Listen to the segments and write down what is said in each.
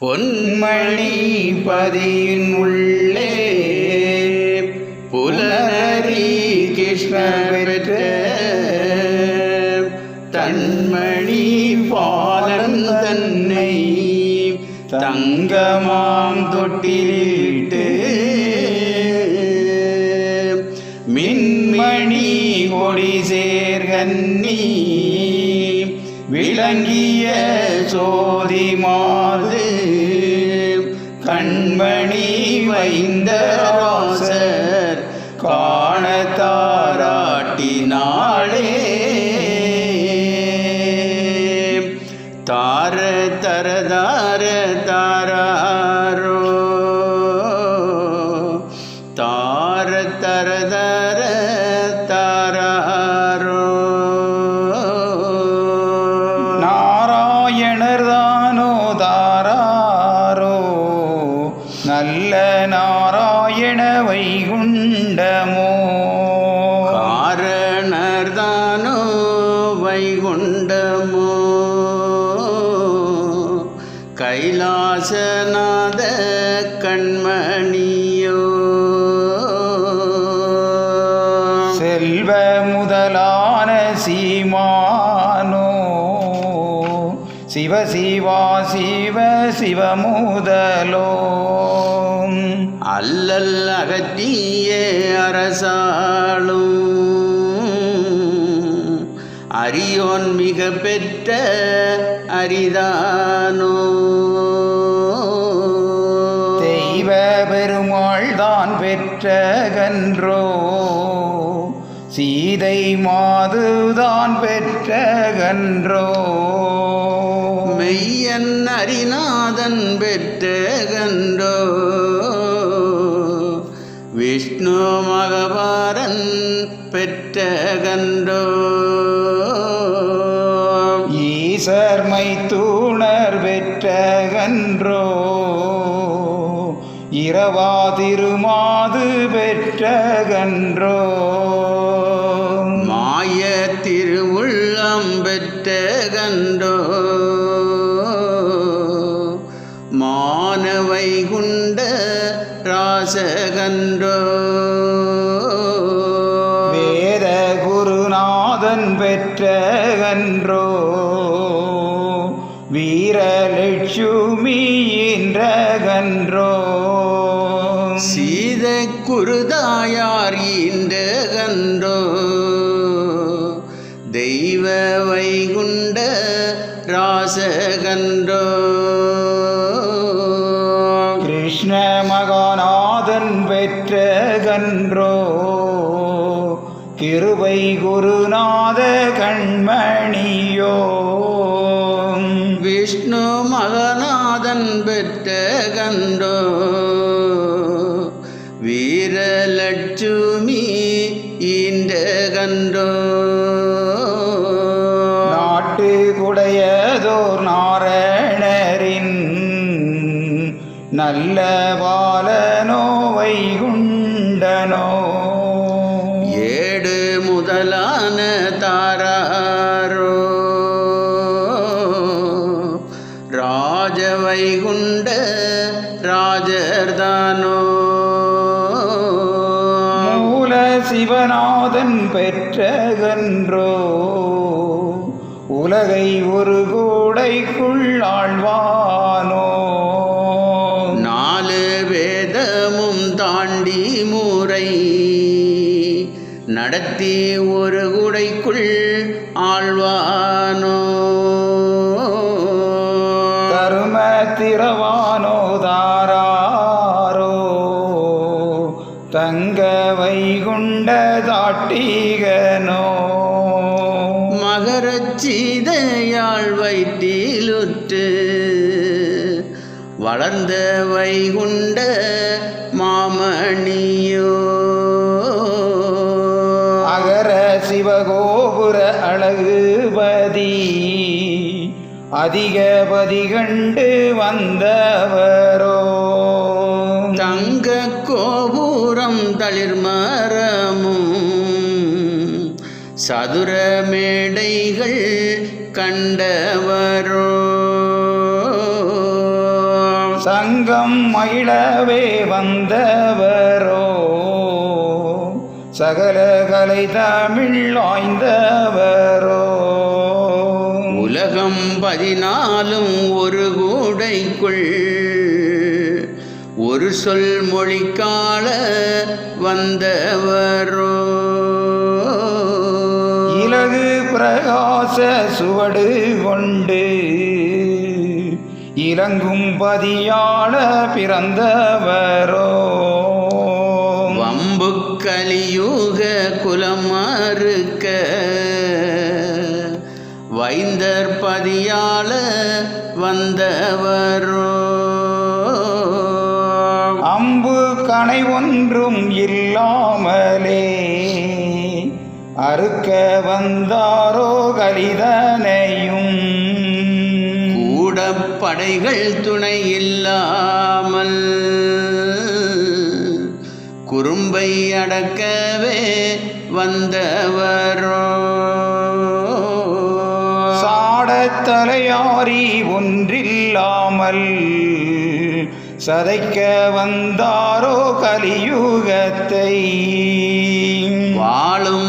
பொன்மணி பதியின் உள்ளே புலரி கிருஷ்ண தன்மணி பாலன் தன்னை தங்கமாம் தொட்டிலிட்டு மின்மணி கொடி சேர்கன்னி சோதி மாது கண்மணி வைந்த ராசர். கா சிவ சிவா சிவ சிவ முதலோ அல்லல் அகற்றிய அரசாளும் அரியோன் மிக பெற்ற அரிதானோ. தெய்வ பெருமாள் தான் பெற்றகன்றோ. சீதை மாதுதான் பெற்றகன்றோ. மெய்யன் அரிநாதன் பெற்ற கண்டோ. விஷ்ணு மகபாரன் பெற்ற கண்டோ. ஈசர் மைத்தூணர் பெற்றகன்றோ இரவா திருமாது ராசகன்றோ. கிருஷ்ண மகாநாதன் பெற்றகன்றோ. கிருபை குருநாத கண் நாட்டு குடையதோர் நாரணரின் நல்ல பாலனோ வைகுண்டனோ. ஏடு முதலான தாராரோ. ராஜவைகுண்ட ராஜர்தானோ. மூல சிவநாதன் பெற்றகன்றோ. உலகை ஒரு கூடைக்குள் ஆழ்வார். மகரச்சீதையாள் வயிற்றிலுற்று வளர்ந்த வைகுண்ட மாமணியோ. அகர சிவகோபுர அழகுபதி அதிகபதி கண்டு வந்தவரோ. தங்க கோபுரம் தளிர்மரமும் சதுர மேடைகள் கண்டவரோ. சங்கம் மகிழவே வந்தவரோ. சகல கலை தமிழ் ஆய்ந்தவரோ. உலகம் பதினாலும் ஒரு கூடைக்குள் ஒரு சொல் மொழிக்கால வந்தவரோ. பிரகாச சுவடு கொண்டு இலங்கும் பதியாள பிறந்தவரோ. வம்பு கலியுக குலமறுக்க வைந்தர் பதியால வந்தவரோ. அம்பு கணை ஒன்றும் இல்லாமலே அறுக்க வந்தாரோ கலிதனையும். கூடப்படைகள் துணை இல்லாமல் குறும்பை அடக்கவே வந்தவரோ. சாடத்தலையாரி ஒன்றில்லாமல் சதைக்க வந்தாரோ கலியுகத்தை. வாழும்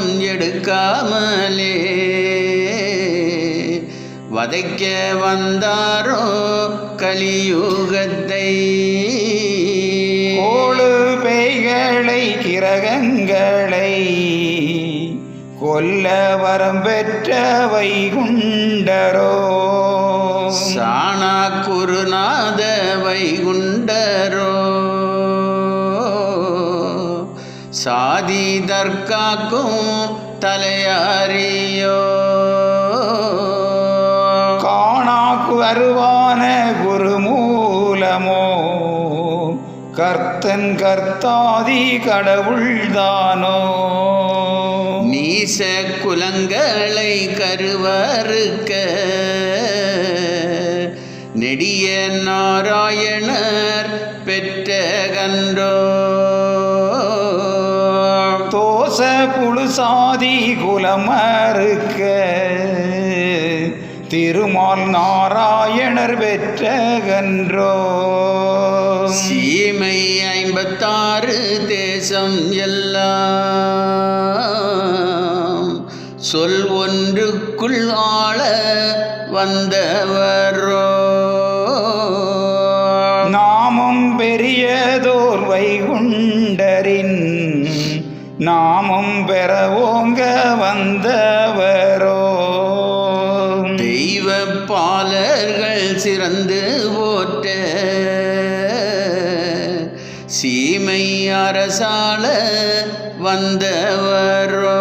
ஆயுதம் எடுக்காமலே. வதைக்க வந்தாரோ கலியுகத்தை. கோளு பேய்களை கிரகங்களை கொல்ல வரம் பெற்ற வைகுண்டரோ. சாணா குருநாத வைகுண்டரோ. சாதி தற்காக்கும் தலையாரியோ காணாக்கு அருவான குருமூலமோ கர்த்தன் கர்த்தாதி கடவுள்தானோ நீச குலங்களை கருவறுக்க நெடிய நாராயணர் பெற்ற கன்றோ. தோச புழுசாதி குலமறுக்க திருமால் நாராயணர் பெற்ற கன்றோ சீமை ஐம்பத்தாறு தேசம் எல்லாம் சொல் ஒன்றுக்குள் ஆள வந்தவர். நாமம் பெறவோங்க வந்தவரோ. தெய்வ பாலர்கள் சிறந்து போற்ற. சீமை அரசாள வந்தவரோ.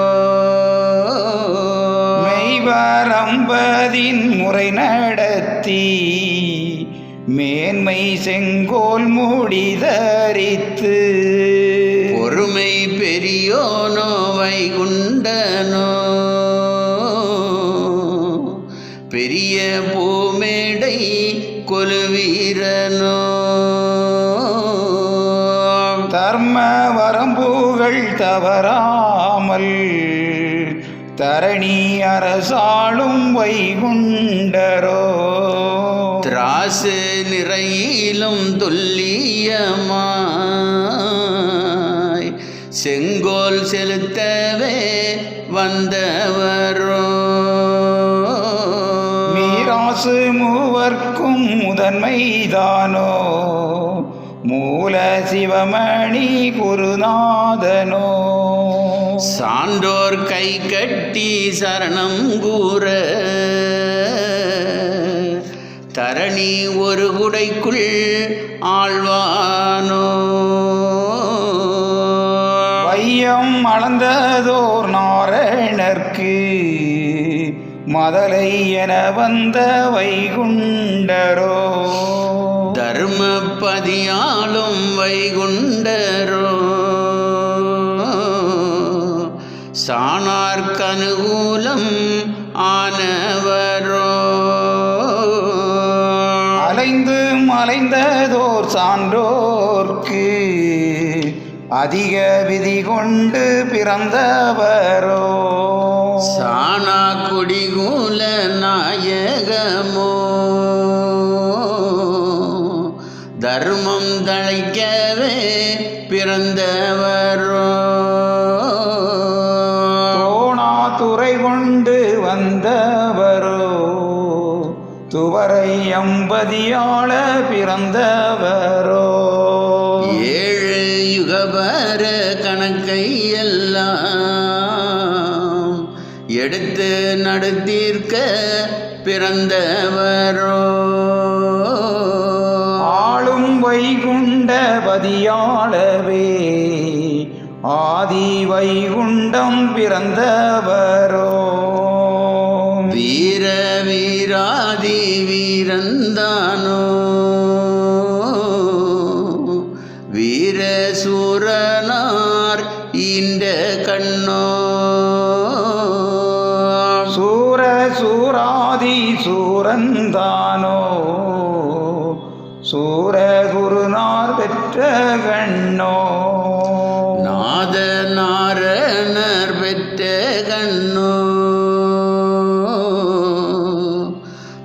மெய்வரம்பதின் முறை நடத்தி மேன்மை செங்கோல் முடிதரித்து பெரியோனோ வைகுண்டனோ? பெரிய பூமேடை கொலுவீரனோ? தர்ம வரம்புகள் தவறாமல் தரணி அரசாளும் வைகுண்டரோ? திராசு நிறையிலும் துல்லியமாய் செங்கோல் செலுத்தவே வந்தவரோ. மீராசு மூவர்க்கும் முதன்மைதானோ மூல சிவமணி குருநாதனோ. சான்றோர் கை கட்டி சரணம் கூற. தரணி ஒரு குடைக்குள் ஆழ்வானோ. வையம் அளந்ததோர் நாரணர்க்கு மதலை என வந்த வைகுண்டரோ. தர்மபதியாலும் வைகுண்டரோ. சாணார்க்கனுகூலம் ஆனவரோ. அலைந்து மலைந்ததோர் சான்றோர்க்கு அதிக விதி கொண்டு பிறந்தவரோ. சாணா குடிகூல நாயகமோ. தர்மம் தழைக்கவே பிறந்தவரோ. தோணா துறை கொண்டு வந்தவரோ. துவரை அம்பதியாள பிறந்தவரோ. யுகபர கணக்கை எல்லாம் எடுத்து நடுத்தீர்க்க பிறந்தவரோ? ஆளும் வைகுண்ட பதியாளவே ஆதி வைகுண்டம் பிறந்தவரோ? வீர வீராதி வீரந்தானோ சூரனார் இந்த கண்ணோ. சூர சூராதி சூரந்தானோ. சூர குருநார் பெற்ற கண்ணோ. நாத நாரணர் பெற்ற கண்ணோ.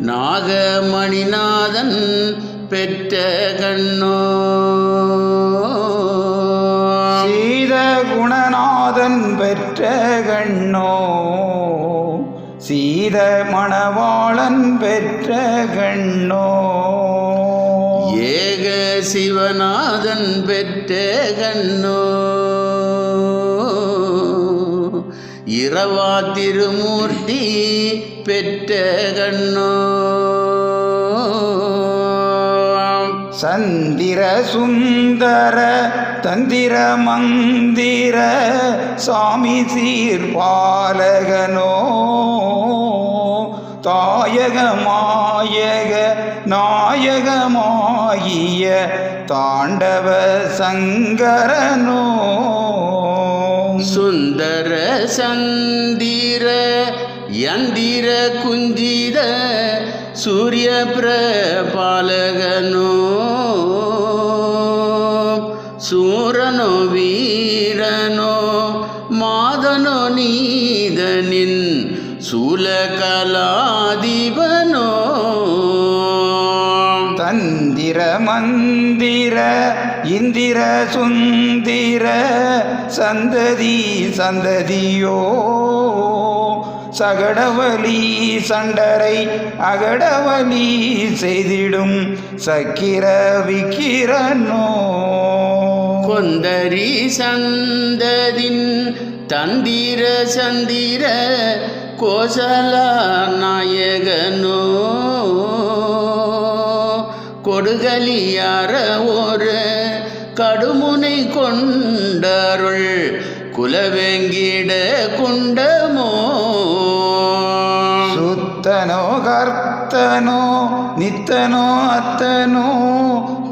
நாகமணிநாதன் பெற்ற பெற்ற கண்ணோ? சீத மணவாளன் பெற்ற கண்ணோ? ஏக சிவநாதன் பெற்ற கண்ணோ? இரவா திருமூர்த்தி பெற்ற கண்ணோ? சந்திர சுந்தர தந்திர மந்திர சாமி சீர்பாலகனோ தாயக மாயக நாயகமாகிய தாண்டவ சங்கரனோ. சுந்தர சந்திர யந்திர குஞ்சித சூரிய பிரபாலகனோ சூரனோ வீரனோ மாதனோ நீதனின் சூலகலாதிபனோ. தந்திர மந்திர இந்திர சுந்திர சந்ததி சந்ததியோ. சகடவலி சண்டரை அகடவலி செய்திடும் சக்கிர விக்கிரனோ. கொந்தரி சந்ததின் தந்திர சந்திர கோசல நாயகனோ. கொடுகலியார ஒரு கடுமுனை கொண்டருள் குலவெங்கிட குண்டமோ சுத்தனோ கர்த்தனோ நித்தனோ அத்தனோ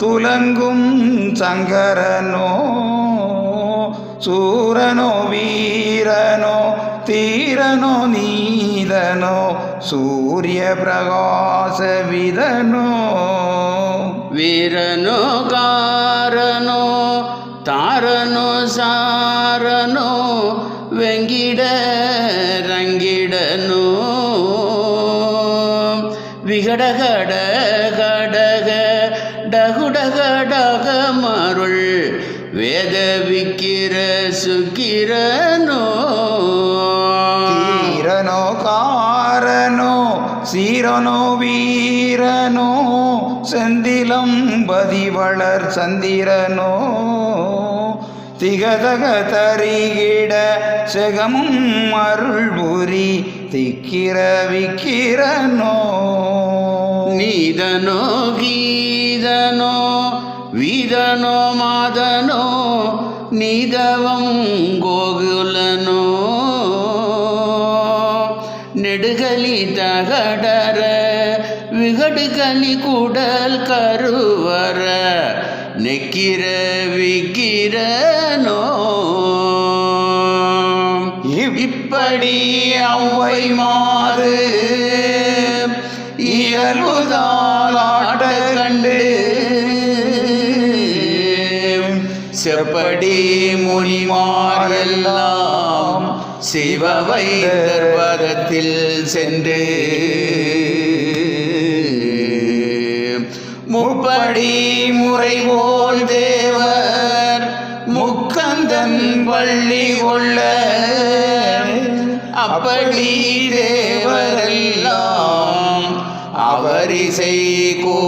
துலங்கும் சங்கரனோ சூரனோ வீரனோ தீரனோ நீதனோ சூரிய பிரகாச விதனோ வீரனோ காரனோ தாரனோ சாரனோ வெங்கிட ரங்கிடனோ. விகடகட கடக டகுடகடக மருள் வேத விக்கிர சுக்கிரனோ. தீரனோ காரனோ சீரனோ வீரனோ செந்திலம் பதிவளர் சந்திரனோ. திகதக தரிகிட செகமும் அருள் புரி திக்கிர விக்கிரனோ. நீதனோ கீதனோ வீதனோ மாதனோ நீதவம் கோகுலனோ. நெடுகலி தகடர விகடுகலி குடல் கருவர நெக்கிற மேற்படி முனிமார் எல்லாம் சிவவை தர்பதத்தில் சென்று முப்படி முறைவோல் தேவர் முக்கந்தன் பள்ளி கொள்ள அப்படி தேவரெல்லாம் அவரிசை கோ